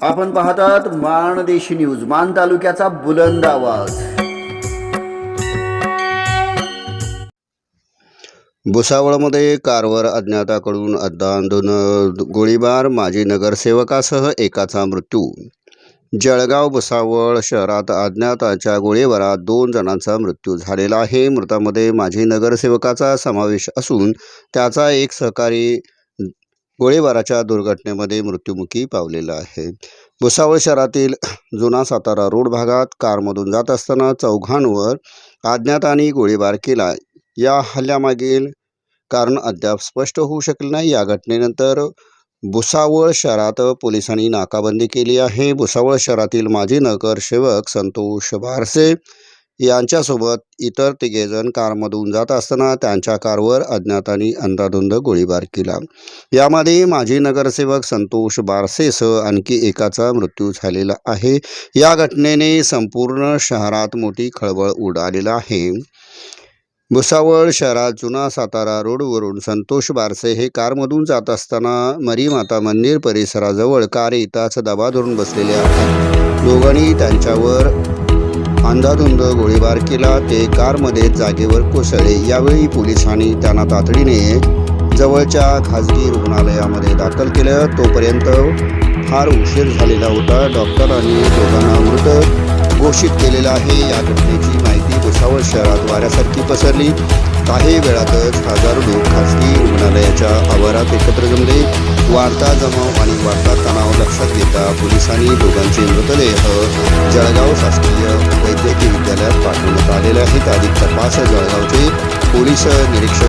आपण पाहतात माणदेशी न्यूज मान तालुक्याचा बुलंद आवाज. भुसावळमध्ये कारवर अज्ञाताकडून अद्दांधून गोळीबार माजी नगरसेवकासह एकाचा मृत्यू. जळगाव भुसावळ शहरात अज्ञाताच्या गोळीबारात दोन जणांचा मृत्यू झालेला आहे. मृतामध्ये माजी नगरसेवकाचा समावेश असून त्याचा एक सहकारी गोळीबाराच्या दुर्घटनेमध्ये मृत्युमुखी पावलेला आहे. भुसावळ शहरातील जुना सातारा रोड भागात कारमधून जात असताना चौघांवर अज्ञातांनी गोळीबार केला. या हल्ल्यामागील कारण अद्याप स्पष्ट होऊ शकले नाही. या घटनेनंतर भुसावळ शहरात पोलिसांनी नाकाबंदी केली आहे. भुसावळ शहरातील माजी नगरसेवक संतोष बारसे यांच्यासोबत इतर तिघेजण कारमधून जात असताना त्यांच्या कारवर अज्ञातांनी अंधाधुंद गोळीबार केला. यामध्ये माजी नगरसेवक संतोष बारसेसह आणखी एकाचा मृत्यू झालेला आहे. या घटनेने संपूर्ण शहरात मोठी खळबळ उडालेला आहे. भुसावळ शहरात जुना सातारा रोडवरून संतोष बारसे हे कारमधून जात असताना मरीमाता मंदिर परिसराजवळ कार येताच दबा धरून बसलेल्या दोघांनी त्यांच्यावर अंधाधुंद गोळीबार केला. ते कारमध्ये जागेवर कोसळले. यावेळी पोलिसांनी त्यांना तातडीने जवळच्या खाजगी रुग्णालयामध्ये दाखल केलं. तोपर्यंत फार उशीर झालेला होता. डॉक्टरांनी दोघांना मृत घोषित केलेला आहे. या घटनेची माहिती भुसावळ शहरात वाऱ्यासारखी पसरली. काही वेळातच हजारो लोक खासगी रुग्णालयाच्या एकत्र जमले वार्ता जमाव आणि वार्ता तणाव लक्षात घेता पोलिसांनी दोघांचे मृतदेह जळगाव शासकीय वैद्यकीय विद्यालयात पाठवण्यात आलेले आहेत. अधिक तपास जळगावचे पोलीस निरीक्षक